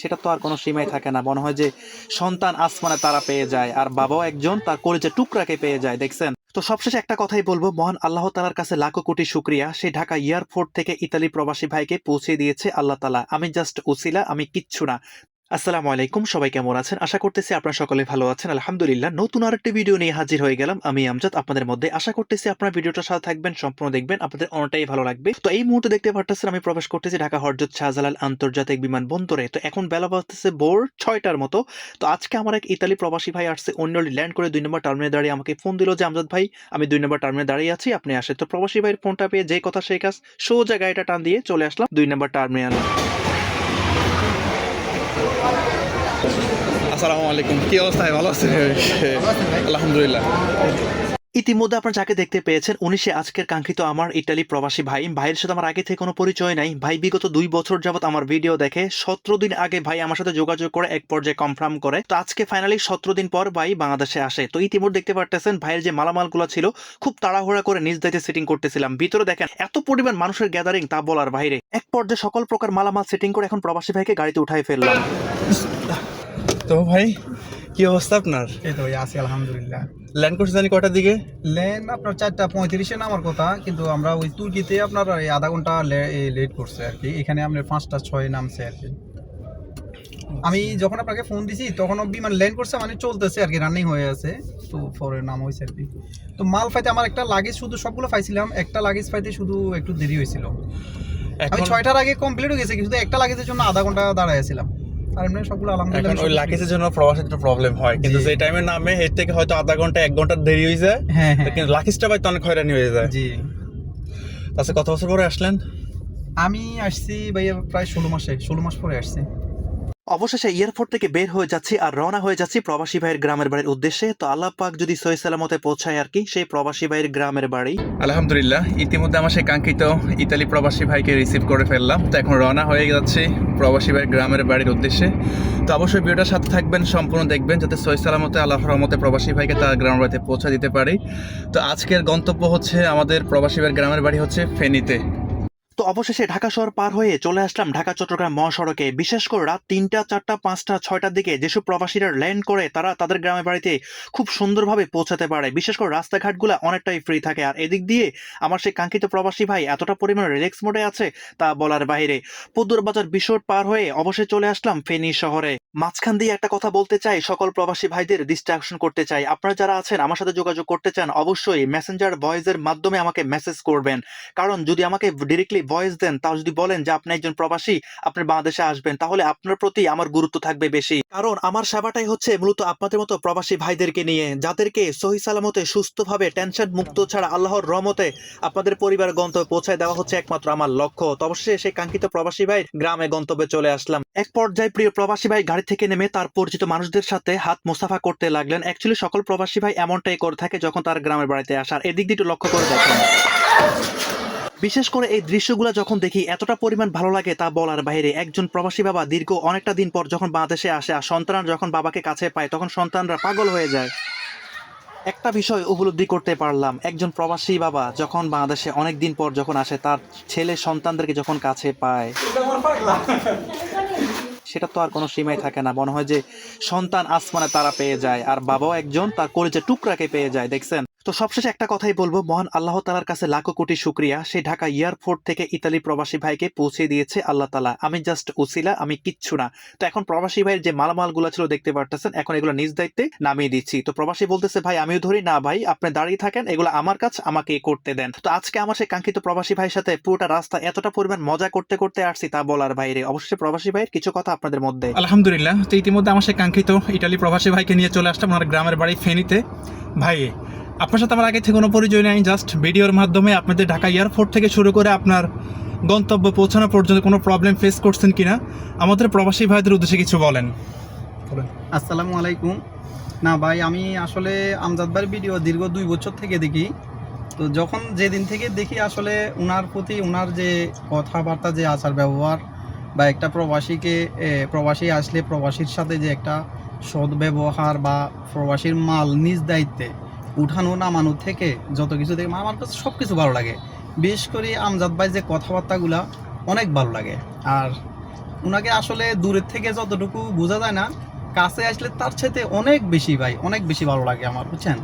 সেটা তো আর কোনো সীমাই থাকে না। মনে হয় যে সন্তান আসমানে তারা পেয়ে যায় আর বাবাও একজন তার কলেজের টুকরাকে পেয়ে যায়, দেখছেন? তো সবশেষে একটা কথাই বলব, মহান আল্লাহ তালার কাছে লাখো কোটি শুক্রিয়া। সেই ঢাকা এয়ারপোর্ট থেকে ইতালি প্রবাসী ভাইকে পৌঁছে দিয়েছে আল্লাহ তালা আমি জাস্ট উসিলা আমি কিচ্ছু না। আসসালামু আলাইকুম, সবাই কেমন আছেন? আশা করতেছি আপনারা সকলে ভালো আছেন। আলহামদুলিল্লাহ, নতুন আরেকটি ভিডিও নিয়ে হাজির হয়ে গেলাম। আমি আমজাদ, আপনাদের মধ্যে আশা করতেছি আপনার ভিডিওটার সাথে থাকবেন, সম্পূর্ণ দেখবেন, আপনাদের অনেকটাই ভালো লাগবে। তো এই মুহূর্তে দেখতে পারতেছেন, আমি প্রবেশ করতেছি ঢাকা হরজত শাহজালাল আন্তর্জাতিক বিমানবন্দরে। তো এখন বেলা বাজতেছে ভোর ছয়টার মতো। তো আজকে আমার এক ইতালি প্রবাসী ভাই আসছে অন্যলি ল্যান্ড করে দুই নম্বর টার্মিনালে দাঁড়িয়ে আমাকে ফোন দিল যে, আমজাদ ভাই, আমি দুই নম্বর টার্মিনালে দাঁড়িয়ে আছি, আপনি আসে তো প্রবাসী ভাইয়ের ফোনটা পেয়ে যে কথা সেই কাজ সোজা গাড়িটা টান দিয়ে চলে আসলাম দুই নম্বর টার্মিনালে। আসসালামু আলাইকুম। কি অবস্থা ভালো আছেন? আলহামদুলিল্লাহ। ইতিমধ্যে আপনারা যাকে দেখতে পেয়েছেন, উনি সে আজকের কাঙ্ক্ষিত আমার ইটালি প্রবাসী ভাই। ভাইয়ের সাথে আমার আগে থেকে কোনো পরিচয় নাই। ভাই বিগত দুই বছর যাবত আমার ভিডিও দেখে, সতেরো দিন আগে ভাই আমার সাথে যোগাযোগ করে এক পর্যায়ে কনফার্ম করে। তো আজকে ফাইনালি সতেরো দিন পর ভাই বাংলাদেশে আসে। তো ইতিমধ্যে দেখতে পারতেছেন, ভাইয়ের যে মালামালগুলো ছিল, খুব তাড়াহুড়া করে নিজ দায়িত্বে সেটিং করতেছিলাম। ভিতরে দেখেন, এত পরিমাণ মানুষের গ্যাদারিং তা বলার বাইরে। এক পর্যায়ে সকল প্রকার মালামাল সেটিং করে এখন প্রবাসী ভাইকে গাড়িতে উঠাই ফেললাম। তো ভাই কি অবস্থা আপনার? এই তো আছি আলহামদুলিল্লাহ। ল্যান্ড করছে জানি কটার দিকে? লেন আপনার চারটা পঁয়ত্রিশে নামার কথা কিন্তু আমরা ওই তুর্কিতে আপনার এই আধা ঘণ্টা লেট করছে আর কি। এখানে আপনার পাঁচটা ছয় নামছে আর কি। আমি যখন আপনাকে ফোন দিছি তখন বিমান ল্যান্ড করছে মানে চলতেছে আর কি রানিং হয়ে আছে। তো পরে নাম হয়েছে আর কি। তো মাল পাইতে আমার একটা লাগেজ শুধু সবগুলো পাইছিলাম একটা লাগেজ পাইতে শুধু একটু দেরি হয়েছিল। আমি ছয়টার আগে কমপ্লিট হয়ে গেছে কিন্তু একটা লাগেজের জন্য আধা ঘণ্টা দাঁড়ায় ছিলাম আর এমনি সবগুলো এখন ওই লাকেজের জন্য প্রবাসের একটু প্রবলেম হয়। কিন্তু। যে টাইমে নামে এর থেকে হয়তো আধা ঘণ্টা এক ঘণ্টা দেরি হয়ে যায়। হ্যাঁ কিন্তু কিন্তু লাকিজটা তো অনেক হয়রানি হয়ে যায়। জি। আচ্ছা কত বছর পরে আসলেন? আমি আসছি ভাইয়া প্রায় ষোলো মাসে ষোলো মাস পরে আসছি। অবশেষে এয়ারপোর্ট থেকে বের হয়ে যাচ্ছি আর রওনা হয়ে যাচ্ছি প্রবাসী ভাইয়ের গ্রামের বাড়ির উদ্দেশ্যে। তো আল্লাহ পাক যদি সহি সালামতে পৌঁছায় আর কি, সেই প্রবাসী ভাইয়ের গ্রামের বাড়ি। আলহামদুলিল্লাহ, ইতিমধ্যে আমার সেই কাঙ্ক্ষিত ইতালি প্রবাসী ভাইকে রিসিভ করে ফেললাম। তো এখন রওনা হয়ে যাচ্ছে প্রবাসী ভাইয়ের গ্রামের বাড়ির উদ্দেশ্যে। তো অবশ্যই ভিডিওটার সাথে থাকবেন, সম্পূর্ণ দেখবেন, যাতে সহি সালামতে আল্লাহ রহমতে প্রবাসী ভাইকে তার গ্রামের বাড়িতে পৌঁছে দিতে পারি। তো আজকের গন্তব্য হচ্ছে আমাদের প্রবাসী ভাইয়ের গ্রামের বাড়ি হচ্ছে ফেনীতে। তো অবশেষে ঢাকা শহর পার হয়ে চলে আসলাম ঢাকা, চট্টগ্রাম মহাসড়কে। বিশেষ করে রাত তিনটা, চারটা, পাঁচটা, ছয়টার দিকে যেসব প্রবাসীরা ল্যান্ড করে, তারা তাদের গ্রামের বাড়িতে খুব সুন্দরভাবে পৌঁছাতে পারে। বিশেষ করে রাস্তাঘাটগুলো অনেকটাই ফ্রি থাকে। আর এদিক দিয়ে আমার সেই কাঙ্ক্ষিত প্রবাসী ভাই এতটা পরিমাণ রিল্যাক্স মোডে আছে তা বলার বাইরে। পদ্মুর বাজার বিশোর পার হয়ে অবশ্যই চলে আসলাম ফেনী শহরে। মাঝখান দিয়ে একটা কথা বলতে চাই, সকল প্রবাসী ভাইদের আকর্ষণ করতে চাই। আপনারা যারা আছেন, আমার সাথে যোগাযোগ করতে চান, অবশ্যই মেসেঞ্জার ভয়েসের মাধ্যমে আমাকে মেসেজ করবেন। কারণ যদি আমাকে ডিরেক্টলি ভয়েস দেন, তাও যদি বলেন যে, আপনি একজন প্রবাসী, আপনি বাংলাদেশে আসবেন, তাহলে আপনার প্রতি আমার গুরুত্ব থাকবে বেশি। কারণ আমার সেবাটাই হচ্ছে মূলত আপনাদের মতো প্রবাসী ভাইদেরকে নিয়ে, যাদেরকে সহি সালামতে, সুস্থভাবে টেনশন মুক্ত ছাড়া আল্লাহর রহমতে আপনাদের পরিবার গন্তব্যে পৌঁছায় দেওয়া হচ্ছে একমাত্র আমার লক্ষ্য। তো সেই কাঙ্ক্ষিত প্রবাসী ভাই গ্রামে গন্তব্যে চলে আসলাম। এক পর্যায়ে প্রিয় প্রবাসী ভাই গাড়ি থেকে নেমে তার পরিচিত মানুষদের সাথে হাত মোসাফা করতে লাগলেন। অ্যাকচুয়ালি সকল প্রবাসী ভাই এমনটাই করে থাকে যখন তার গ্রামের বাড়িতে আসার। এদিক দিয়ে একটু লক্ষ্য করে দেখেন। বিশেষ করে এই দৃশ্যগুলো যখন দেখি, এতটা পরিমাণ ভালো লাগে তা বলার বাইরে একজন প্রবাসী বাবা দীর্ঘ অনেকটা দিন পর যখন বাংলাদেশে আসে আর সন্তানরা যখন বাবাকে কাছে পায়, তখন সন্তানরা পাগল হয়ে যায়। একটা বিষয় উপলব্ধি করতে পারলাম। একজন প্রবাসী বাবা যখন বাংলাদেশে অনেক দিন পর যখন আসে, তার ছেলে সন্তানদেরকে যখন কাছে পায় সেটা তো আর কোনো সীমায় থাকে না। মনে হয় যে সন্তান আসমানে তারা পেয়ে যায়, আর বাবাও একজন তার কলেজে টুকরাকে পেয়ে যায়, দেখছেন? তো সবশেষে একটা কথাই বলব, মহান আল্লাহ তালার কাছে লাখো কোটি শুক্রিয়া। সেই ঢাকা এয়ারপোর্ট থেকে ইতালি প্রবাসী ভাইকে পৌঁছে দিয়েছে আল্লাহ তালা আমি জাস্ট উসিলা আমি কিচ্ছু না। তো এখন প্রবাসী ভাইয়ের যে মালামালগুলো ছিল দেখতে পারতেছেন, এখন এগুলো নিজ দায়িত্বে নামিয়ে দিচ্ছি। তো প্রবাসী বলতেছে, ভাই, আমিও ধরি। না, ভাই, আপনি দাঁড়িয়ে থাকেন, এগুলো আমার কাছ আমাকে করতে দেন। তো আজকে আমার সেই কাঙ্ক্ষিত প্রবাসী ভাইয়ের সাথে পুরোটা রাস্তা এতটা পরিমাণ মজা করতে করতে আসছি তা বলার বাইরে। অবশ্যই প্রবাসী ভাইয়ের কিছু কথা আপনাদের মধ্যে। আলহামদুলিল্লাহ, তো ইতিমধ্যে আমার সেই কাঙ্ক্ষিত ইটালি প্রবাসী ভাইকে নিয়ে চলে আসলাম। আমার গ্রামের বাড়ি ফেনীতে। ভাই আপনার সাথে আমার আগে থেকে কোনো পরিচয় নেই জাস্ট ভিডিওর মাধ্যমে আপনাদের ঢাকা এয়ারপোর্ট থেকে শুরু করে আপনার গন্তব্য পৌঁছানো পর্যন্ত কোনো প্রবলেম ফেস করছেন কি না আমাদের প্রবাসী ভাইদের উদ্দেশ্যে কিছু বলেন। আসসালামু আলাইকুম। না ভাই, আমি আসলে আমজাদ ভাইয়ের ভিডিও দীর্ঘ দুই বছর থেকে দেখি। তো যখন যেদিন থেকে দেখি আসলে ওনার প্রতি ওনার যে কথাবার্তা, যে আচার ব্যবহার বা একটা প্রবাসীকে প্রবাসী আসলে প্রবাসীর সাথে যে একটা সৎ ব্যবহার বা প্রবাসীর মাল নিজ দায়িত্বে উঠানো, নামানো থেকে যত কিছু থেকে আমার কাছে সব কিছু ভালো লাগে। বিশেষ করে আমজাদ ভাই যে কথাবার্তাগুলা অনেক ভালো লাগে। আর ওনাকে আসলে দূরের থেকে যতটুকু বোঝা যায় না, কাছে আসলে তার সাথে অনেক বেশি ভাই, অনেক বেশি ভালো লাগে আমার, বুঝছেন?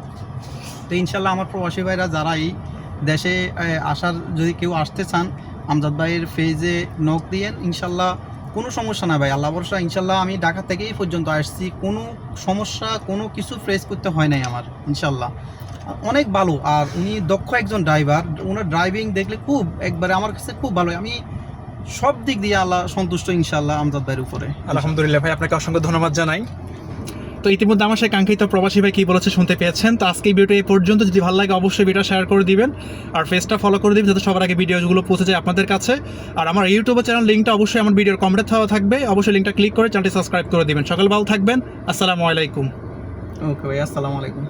তো ইনশাল্লাহ আমার প্রবাসী ভাইরা যারা এই দেশে আসার যদি কেউ আসতে চান, আমজাদ ভাইয়ের ফেজে নখ দিয়েন ইনশাল্লাহ কোনো সমস্যা না ভাই, আল্লাহ ভরসা, ইনশাল্লাহ আমি ঢাকা থেকেই পর্যন্ত আসছি। কোনো সমস্যা, কোনো কিছু ফেস করতে হয় নাই আমার, ইনশাল্লাহ। অনেক ভালো, আর উনি দক্ষ একজন ড্রাইভার ওনার ড্রাইভিং দেখলে খুব, একবারে আমার কাছে খুব ভালো। আমি সব দিক দিয়ে আল্লাহ সন্তুষ্ট, ইনশাল্লাহ, আমজাদ ভাইয়ের উপরে। আলহামদুলিল্লাহ ভাই, আপনাকে অসংখ্য ধন্যবাদ জানাই। তো ইতিমধ্যে আমার সেই কাঙ্ক্ষিত প্রবাসী ভাই কী বলেছে শুনতে পেয়েছেন। তো আজকে এই ভিডিওটা এই পর্যন্ত। যদি ভালো লাগে অবশ্যই ভিডিও শেয়ার করে দিবেন। আর ফেসটা ফলো করে দিবেন যাতে সবার আগে ভিডিওগুলো পৌঁছে যায় আপনাদের কাছে। আর আমার ইউটিউব চ্যানেল লিঙ্কটা অবশ্যই আমার ভিডিওর কমেন্টে থাকা থাকবে। অবশ্যই লিঙ্কটা ক্লিক করে চ্যানেলটি সাবস্ক্রাইব করে দিবেন। সকাল ভালো থাকবেন। আসসালামু আলাইকুম। ওকে ভাই, আসসালামু আলাইকুম।